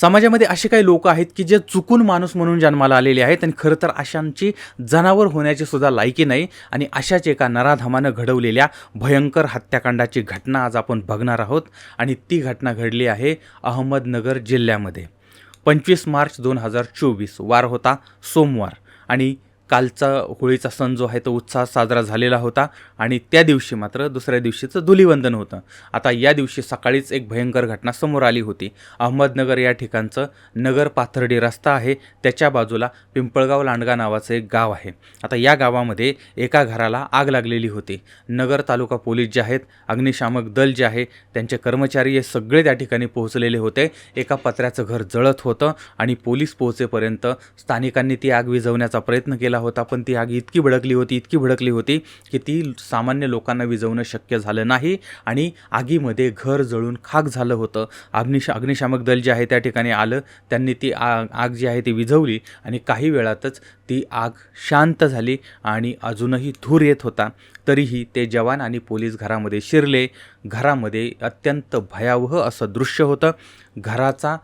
समाजामध्ये असे काही लोक आहेत की जे चुकून माणूस म्हणून जन्माला आलेले आहेत आणि खरं तर अशांची जनावर होण्याची सुद्धा लायकी नाही आणि अशाच एका नराधमानं घडवलेल्या भयंकर हत्याकांडाची घटना आज आपण बघणार आहोत आणि ती घटना घडली आहे अहमदनगर जिल्ह्यामध्ये. पंचवीस मार्च दोन हजार चोवीस वार होता सोमवार आणि कालचा होळीचा सण जो आहे तो उत्साह साजरा झालेला होता आणि त्या दिवशी मात्र दुसऱ्या दिवशीचं धुलिवंदन होतं. आता या दिवशी सकाळीच एक भयंकर घटना समोर आली होती. अहमदनगर या ठिकाणचं नगर पाथर्डी रस्ता आहे. त्याच्या बाजूला पिंपळगाव लांडगा नावाचं एक गाव आहे. आता या गावामध्ये एका घराला आग लागलेली होती. नगर तालुका पोलीस जे आहेत अग्निशामक दल जे आहे त्यांचे कर्मचारी हे सगळे त्या ठिकाणी पोहोचलेले होते. एका पत्र्याचं घर जळत होतं आणि पोलीस पोहोचेपर्यंत स्थानिकांनी ती आग विझवण्याचा प्रयत्न केला होता पण ती आग इतकी भडकली होती इतकी भडकली होती की ती सामान्य लोकांना विझवणं शक्य झालं नाही आणि आगीमध्ये घर जळून खाक झालं होतं. अग्निश अग्निशामक दल जे आहे त्या ठिकाणी आलं त्यांनी ती आग आग जी आहे ती विझवली आणि काही वेळातच ती आग शांत झाली आणि अजूनही धूर येत होता. तरीही ते जवान आणि पोलीस घरामध्ये शिरले. घरामध्ये अत्यंत भयावह असं दृश्य होतं. घराचा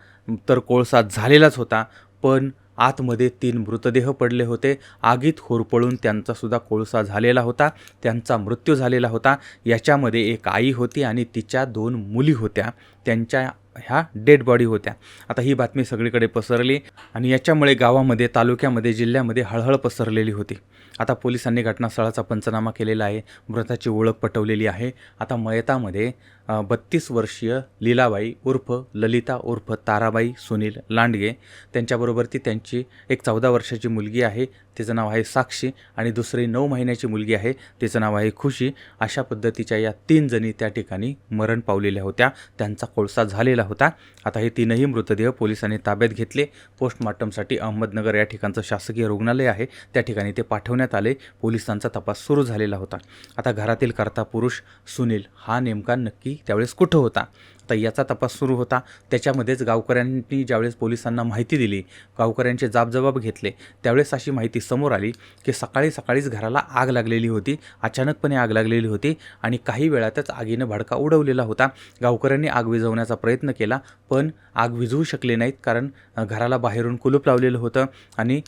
तर कोळसा झालेलाच होता पण आतमध्ये तीन मृतदेह पडले होते. आगीत होरपळून त्यांचासुद्धा कोळसा झालेला होता. त्यांचा मृत्यू झालेला होता. याच्यामध्ये एक आई होती आणि तिच्या दोन मुली होत्या. त्यांच्या ह्या डेड बॉडी होत्या. आता ही बातमी सगळीकडे पसरली आणि याच्यामुळे गावामध्ये तालुक्यामध्ये जिल्ह्यामध्ये हळहळ पसरलेली होती. आता पोलिसांनी घटनास्थळाचा पंचनामा केलेला आहे. मृताची ओळख पटवलेली आहे. आता मयतामध्ये बत्तीस वर्षीय लीलाबाई उर्फ ललिता उर्फ ताराबाई सुनील लांडगे. त्यांच्याबरोबर ती त्यांची एक चौदा वर्षाची मुलगी आहे. तिचं नाव आहे साक्षी आणि दुसरी नऊ महिन्याची मुलगी आहे. तिचं नाव आहे खुशी. अशा पद्धतीच्या या तीन जणी त्या ठिकाणी मरण पावलेल्या होत्या. त्यांचा कोळसा झालेला होता. आता हे तीनही मृतदेह पोलिसांनी ताब्यात घेतले. पोस्टमॉर्टमसाठी अहमदनगर या ठिकाणचं शासकीय रुग्णालय आहे. त्या ठिकाणी ते पाठवण्यात आले. पोलिसांचा तपास सुरू झालेला होता. आता घरातील करता पुरुष सुनील हा नेमका नक्की त्यावेळेस कुठं होता? तर याचा तपास सुरू होता. त्याच्यामध्येच गावकऱ्यांनी ज्यावेळेस पोलिसांना माहिती दिली गावकऱ्यांचे जाबजबाब घेतले त्यावेळेस अशी माहिती समोर आली की सकाळी सकाळीच घराला आग लागलेली होती अचानकपणे आग लागलेली होती आणि काही वेळातच आगीनं भडका उडवलेला होता. गावकऱ्यांनी आग विझवण्याचा प्रयत्न केला पण आग विझवू शकले नाहीत कारण घराला बाहेरून कुलूप लावलेलं होतं आणि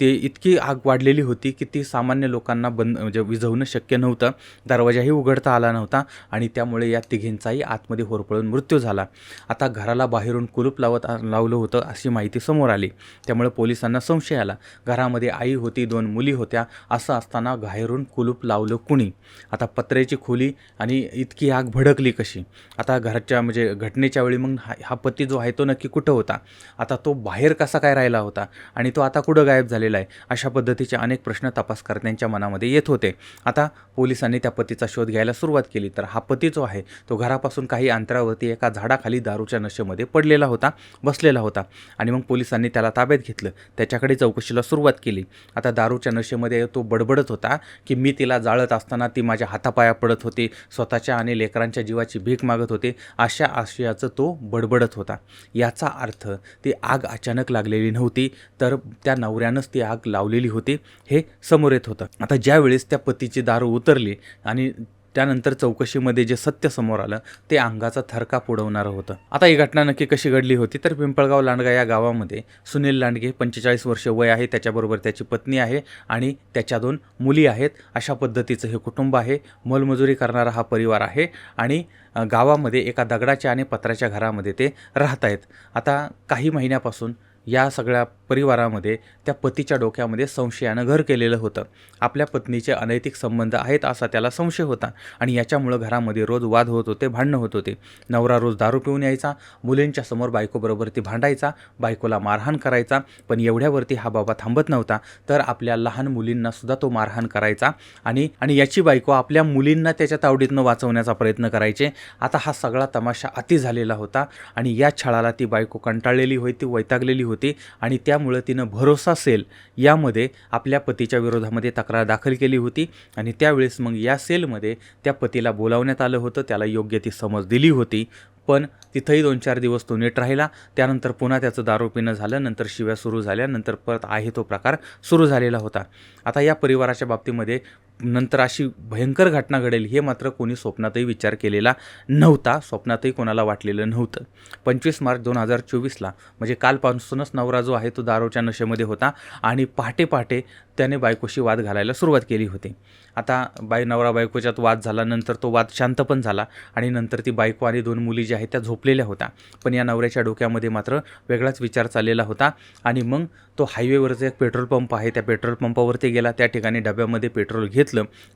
ते इतकी आग वाढलेली होती की ती सामान्य लोकांना बंद म्हणजे विझवणं शक्य नव्हतं. दरवाजाही उघडता आला नव्हता आणि त्यामुळे या तिघींचाही आतमध्ये होरपळून मृत्यू मृत्यू झाला. आता घराला बाहेरून कुलूप लावत लावलं होतं अशी माहिती समोर आली. त्यामुळे पोलिसांना संशय आला. घरामध्ये आई होती दोन मुली होत्या असं असताना बाहेरून कुलूप लावलं कुणी? आता पत्र्याची खोली आणि इतकी आग भडकली कशी? आता घराच्या म्हणजे घटनेच्या वेळी मग हा हा पती जो आहे तो नक्की कुठं होता? आता तो बाहेर कसा काय राहिला होता? आणि तो आता कुठं गायब झालेला आहे? अशा पद्धतीचे अनेक प्रश्न तपासकर्त्यांच्या मनामध्ये येत होते. आता पोलिसांनी त्या पतीचा शोध घ्यायला सुरुवात केली. तर हा पती जो आहे तो घरापासून काही अंतरावरती एका झाडाखाली दारूच्या नशेमध्ये पडलेला होता बसलेला होता आणि मग पोलिसांनी त्याला ताब्यात घेतलं. त्याच्याकडे चौकशीला सुरुवात केली. आता दारूच्या नशेमध्ये तो बडबडत होता की मी तिला जाळत असताना ती माझ्या हातापाया पडत होती स्वतःच्या आणि लेकरांच्या जीवाची भीक मागत होते अशा आशयाचं तो बडबडत होता. याचा अर्थ ती आग अचानक लागलेली नव्हती तर त्या नवऱ्यानंच ती आग लावलेली होती हे समोर येत होतं. आता ज्यावेळेस त्या पतीची दारू उतरली आणि त्यानंतर चौकशीमध्ये जे सत्य समोर आलं ते अंगाचा थरकाप उडवणारं होतं. आता ही घटना नक्की कशी घडली होती तर पिंपळगाव लांडगा या गावामध्ये सुनील लांडगे पंचेचाळीस वर्ष वय आहे त्याच्याबरोबर त्याची पत्नी आहे आणि त्याच्या दोन मुली आहेत. अशा पद्धतीचं हे कुटुंब आहे. मोलमजुरी करणारा हा परिवार आहे आणि गावामध्ये एका दगडाच्या आणि पत्र्याच्या घरामध्ये ते राहत आहेत आता काही महिन्यापासून या सगळ्या परिवारामध्ये त्या पतीच्या डोक्यामध्ये संशयानं घर केलेलं होतं. आपल्या पत्नीचे अनैतिक संबंध आहेत असा त्याला संशय होता आणि याच्यामुळं घरामध्ये रोज वाद होत होते भांडणं होत होते. नवरा रोज दारू पिऊन यायचा मुलींच्या समोर बायकोबरोबर ती भांडायचा बायकोला मारहाण करायचा पण एवढ्यावरती हा बाबा थांबत नव्हता तर आपल्या लहान मुलींना सुद्धा तो मारहाण करायचा आणि आणि याची बायको आपल्या मुलींना त्याच्या तावडीतनं वाचवण्याचा प्रयत्न करायचे. आता हा सगळा तमाशा अति झालेला होता आणि या छळाला ती बायको कंटाळलेली होती वैतागलेली होती आणि त्यामुळं तिनं भरोसा सेल यामध्ये आपल्या पतीच्या विरोधामध्ये तक्रार दाखल केली होती आणि त्यावेळेस मग या सेलमध्ये त्या पतीला बोलावण्यात आलं होतं त्याला योग्य ती समज दिली होती. पण तिथंही दोन चार दिवस तो नीट राहिला. त्यानंतर पुन्हा त्याचं दारू पिणं झालं नंतर शिव्या सुरू झाल्या नंतर परत आहे तो प्रकार सुरू झालेला होता. आता या परिवाराच्या बाबतीमध्ये नंतर अशी भयंकर घटना घडेल हे मात्र कोणी स्वप्नातही विचार केलेला नव्हता. स्वप्नातही कोणाला वाटलेलं नव्हतं. पंचवीस मार्च दोन हजार चोवीसला म्हणजे कालपासूनच नवरा जो आहे तो दारूच्या नशेमध्ये होता आणि पहाटे पहाटे त्याने बायकोशी वाद घालायला सुरुवात केली होती. आता बाई नवरा बायकोच्यात वाद झाला नंतर तो वाद शांत पण झाला आणि नंतर ती बायको आणि दोन मुली ज्या आहेत त्या झोपलेल्या होत्या. पण या नवऱ्याच्या डोक्यामध्ये मात्र वेगळाच विचार चाललेला होता आणि मग तो हायवेवरचा एक पेट्रोल पंप आहे. त्या पेट्रोल पंपावरती गेला. त्या ठिकाणी डब्यामध्ये पेट्रोल घेतलं.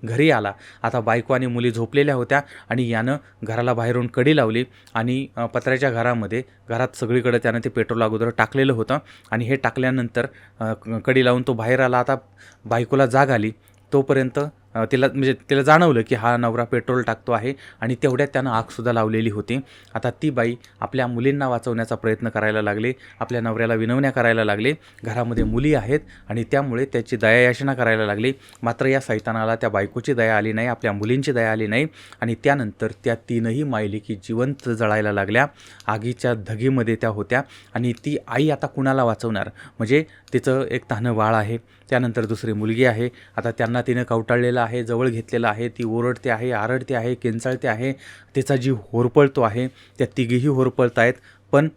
घरी आला. आता बायको आणि मुली झोपलेल्या होत्या आणि यानं घराला बाहेरून कडी लावली आणि पत्र्याच्या घरामध्ये घरात सगळीकडे त्यानं ते पेट्रोल अगोदर टाकलेलं होतं आणि हे टाकल्यानंतर कडी लावून तो बाहेर आला. आता बायकोला जाग आली. तोपर्यंत तिला म्हणजे तिला जाणवलं की हा नवरा पेट्रोल टाकतो आहे आणि तेवढ्यात त्यानं आगसुद्धा लावलेली होती. आता ती बाई आपल्या मुलींना वाचवण्याचा प्रयत्न करायला लागले आपल्या नवऱ्याला विनवण्या करायला लागले. घरामध्ये मुली आहेत आणि त्यामुळे त्याची दयायाचना करायला लागली. मात्र या सैतानाला त्या बायकोची दया आली नाही आपल्या मुलींची दया आली नाही आणि त्यानंतर त्या तीनही मायलिकी जिवंत जळायला लागल्या. आगीच्या धगीमध्ये त्या होत्या आणि ती आई आता कुणाला वाचवणार? म्हणजे तिचं एक तान्हं बाळ आहे त्यानंतर दुसरी मुलगी आहे. आता त्यांना तिनं कवटाळलेलं आहे जवळ घेतलेलं आहे ती ओरडते आहे आरडते आहे किंचाळते आहे तिचा जीव होरपळतो आहे त्या तिघीही होरपळत आहेत पण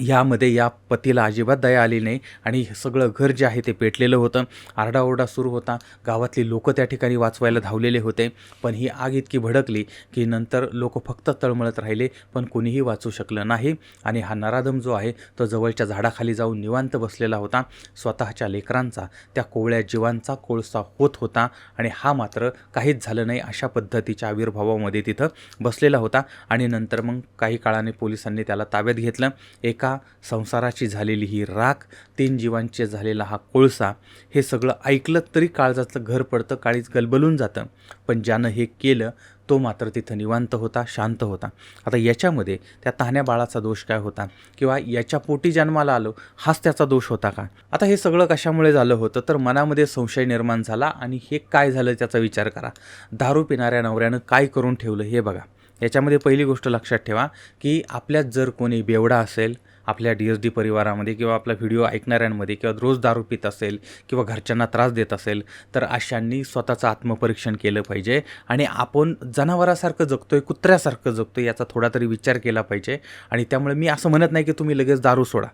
यामध्ये या पतीला अजिबात दया आली नाही आणि हे सगळं घर जे आहे ते पेटलेलं होतं. आरडाओरडा सुरू होता. गावातली लोकं त्या ठिकाणी वाचवायला धावलेले होते. पण ही आग इतकी भडकली की नंतर लोक फक्त तळमळत राहिले पण कोणीही वाचू शकलं नाही. आणि हा नराधम जो आहे तो जवळच्या झाडाखाली जाऊन निवांत बसलेला होता. स्वतःच्या लेकरांचा त्या कोवळ्या जीवांचा कोळसा होत होता आणि हा मात्र काहीच झालं नाही अशा पद्धतीच्या आविर्भावामध्ये तिथं बसलेला होता. आणि नंतर मग काही काळाने पोलिसांनी त्याला ताब्यात घेतलं. एका संसाराची झालेली ही राख तीन जीवांचे झालेला हा कोळसा हे सगळं ऐकलं तरी काळजाचं घर पडतं काळीच गलबलून जातं. पण ज्यानं हे केलं तो मात्र तिथं निवांत होता शांत होता. आता याच्यामध्ये त्या तान्या बाळाचा दोष काय होता? किंवा याच्या पोटी जन्माला आलो हाच त्याचा दोष होता का? आता हे सगळं कशामुळे झालं होतं? तर मनामध्ये संशय निर्माण झाला आणि हे काय झालं त्याचा विचार करा. दारू पिणाऱ्या नवऱ्यानं काय करून ठेवलं हे बघा. याच्यामध्ये पहिली गोष्ट लक्षात ठेवा की आपल्यात जर कोणी बेवडा असेल आपल्या डी एस डी परिवारामध्ये किंवा आपला व्हिडिओ ऐकणाऱ्यांमध्ये किंवा रोज दारू पित असेल किंवा घरच्यांना त्रास देत असेल तर अशांनी स्वतःचं आत्मपरीक्षण केलं पाहिजे आणि आपण जनावरासारखं जगतोय कुत्र्यासारखं जगतोय याचा थोडा तरी विचार केला पाहिजे. आणि त्यामुळे मी असं म्हणत नाही की तुम्ही लगेच दारू सोडा.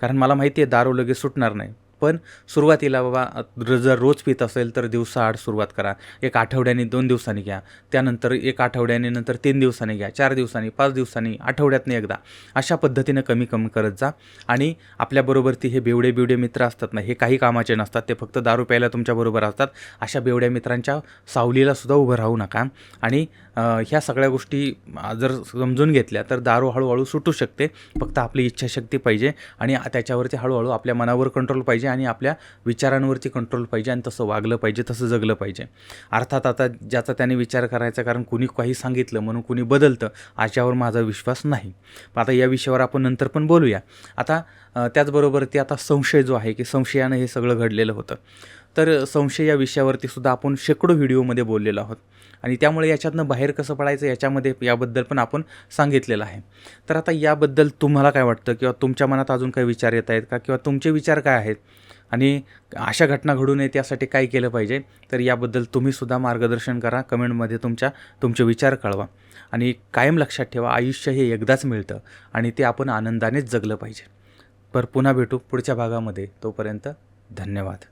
कारण मला माहिती आहे दारू लगेच सुटणार नाही. पण सुरुवातीला बाबा जर रोज पित असेल तर दिवसाआड सुरुवात करा. एक आठवड्याने दोन दिवसांनी घ्या. त्यानंतर एक आठवड्याने नंतर तीन दिवसांनी घ्या. चार दिवसांनी पाच दिवसांनी आठवड्यातनं एकदा. अशा पद्धतीनं कमी कमी करत जा. आणि आपल्याबरोबर ती हे बेवडे बिवडे मित्र असतात ना हे काही कामाचे नसतात. ते फक्त दारू प्यायला तुमच्याबरोबर असतात. अशा बेवड्या मित्रांच्या सावलीला सुद्धा उभं राहू नका. आणि ह्या सगळ्या गोष्टी जर समजून घेतल्या तर दारू हळूहळू सुटू शकते. फक्त आपली इच्छाशक्ती पाहिजे आणि त्याच्यावरती हळूहळू आपल्या मनावर कंट्रोल पाहिजे आणि आपल्या विचारांवरती कंट्रोल पाहिजे आणि तसं वागलं पाहिजे तसं जगलं पाहिजे. अर्थात आता ज्याचा त्याने विचार करायचा कारण कुणी काही सांगितलं म्हणून कुणी बदलतं याच्यावर माझा विश्वास नाही. पण आता या विषयावर आपण नंतर पण बोलूया. आता त्याचबरोबर ते आता संशय जो आहे की संशयानं हे सगळं घडलेलं होतं. तर संशय या विषयावरती सुद्धा आपण शेकडो व्हिडिओमध्ये बोललेलो आहोत. आणि त्यामुळे याच्यातनं बाहेर कसं पडायचं याच्यामध्ये याबद्दल पण आपण सांगितलेलं आहे. तर आता याबद्दल तुम्हाला काय वाटतं? किंवा तुमच्या मनात अजून काही विचार येत आहेत का? किंवा तुमचे विचार काय आहेत? आणि अशा घटना घडू नये त्यासाठी काय केलं पाहिजे? तर याबद्दल तुम्हीसुद्धा मार्गदर्शन करा. कमेंटमध्ये तुमच्या तुमचे विचार कळवा. आणि कायम लक्षात ठेवा आयुष्य हे एकदाच मिळतं. आणि ते आपण आनंदानेच जगलं पाहिजे. पर पुन्हा भेटू पुढच्या भागामध्ये. तोपर्यंत धन्यवाद.